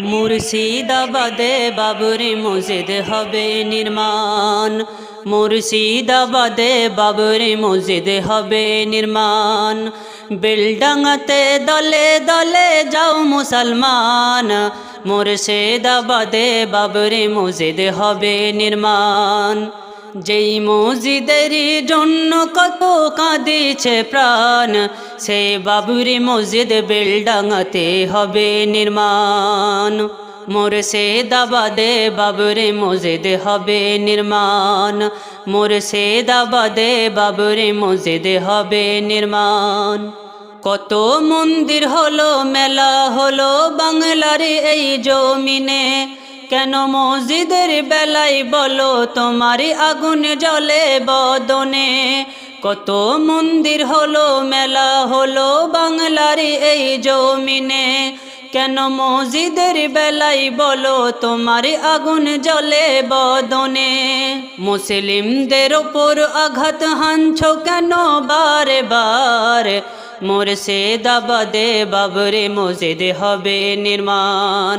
মুর্শিদাবাদে বাবরি মসজিদ হবে নির্মাণ। মুর্শিদাবাদে বাবরি মসজিদ হবে নির্মাণ। বিল্ডাঙাতে দলে দলে যাও মুসলমান। মুর্শিদাবাদে বাবরি মসজিদ হবে নির্মাণ। যেই মসজিদের জন্য কত কাঁদিছে প্রাণ, সে বাবুরি মসজিদ বেলডাঙাতে হবে নির্মাণ। মোর সে দাবাদে বাবুরি মসজিদ হবে নির্মাণ। মোর সে দাবাদে বাবুরি মসজিদ হবে নির্মাণ। কত মন্দির হলো, মেলা হলো বাংলার এই জমিনে। কেন মসজিদের বেলায় বলো তোমার আগুন জলে বদনে? কত মন্দির হলো, মেলা হলো বাংলার এই জমিনে। কেন মসজিদের বেলায় বলো তোমার আগুন জলে বদনে? মুসলিমদের ওপর আঘাত হানছ কেন বারে বার মোর সে দাবাদে বাবরে মসজিদ হবে নির্মাণ।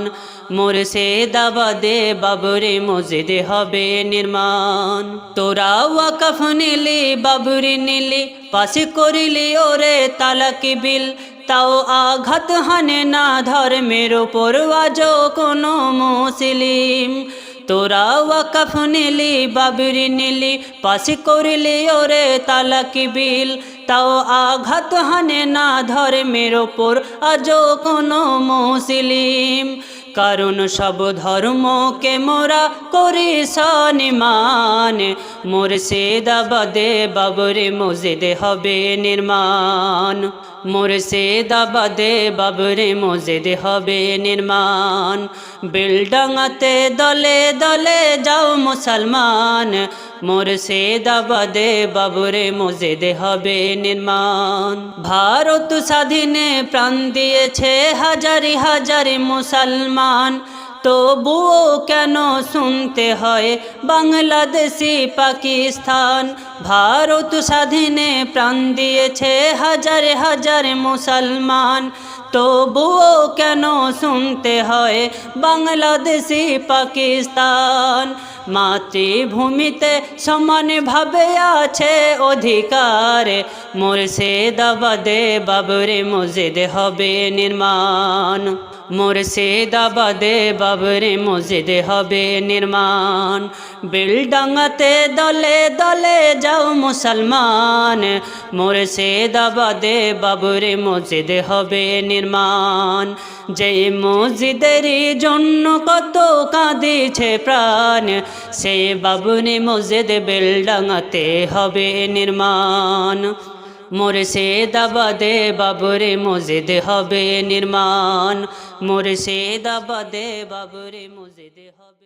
মোর সে দাবাদে বাবরে মসজিদ হবে নির্মাণ। তোরা ওয়াকফ নিলি, বাবুরি নিলি, পাশে করিলি ওরে তালাকি বিল। তাও আঘাত হানে না ধর্মের ওপর আজ কোনো মুসলিম। তোরা ওয়াকফ নিলি, বাবরি নিলি, পাশে করিলি ওরে তালাকি বিল। তাও আঘাত হানে না ধর্মের ওপর, আজও কোনো মুসলিম। কারণ সব ধর্মকে মোরা করি সনিমান। মোর সে দাবাদে বাবরে মসজিদ হবে নির্মাণ। মোর সে দাবাদে বাবরে মসজিদ হবে নির্মাণ। বিলডাঙাতে দলে দলে যাও মুসলমান। মোর সে দাবাদে বাবরে মসজিদ হবে নির্মাণ। ভারত স্বাধীনে প্রাণ দিয়েছে হাজারি হাজারি মুসলমান। তবুও কেন শুনতে হয় বাংলাদেশি পাকিস্তান? ভারত স্বাধীনে প্রাণ দিয়েছে হাজার হাজার মুসলমান। তবুও কেন শুনতে হয় বাংলাদেশি পাকিস্তান? মাতৃভূমিতে সমানভাবে আছে অধিকার। মোর সে দাবাদে বাবরে মসজিদ হবে নির্মাণ। মোর সে দাবাদে বাবরে মসজিদ হবে নির্মাণ। বিলডাঙ্গাতে দলে দলে যাও মুসলমান। মোর সে দাবাদে বাবরে মসজিদ হবে নির্মাণ। যে মসজিদের জন্য কত কাঁদিছে প্রাণ সে বাবুনি মসজিদ বেলডাঙাতে হবে নির্মাণ। মোর সে দাবাদে বাবরে মসজিদ হবে নির্মাণ। মোর সে দাবাদে বাবরে মসজিদ হবে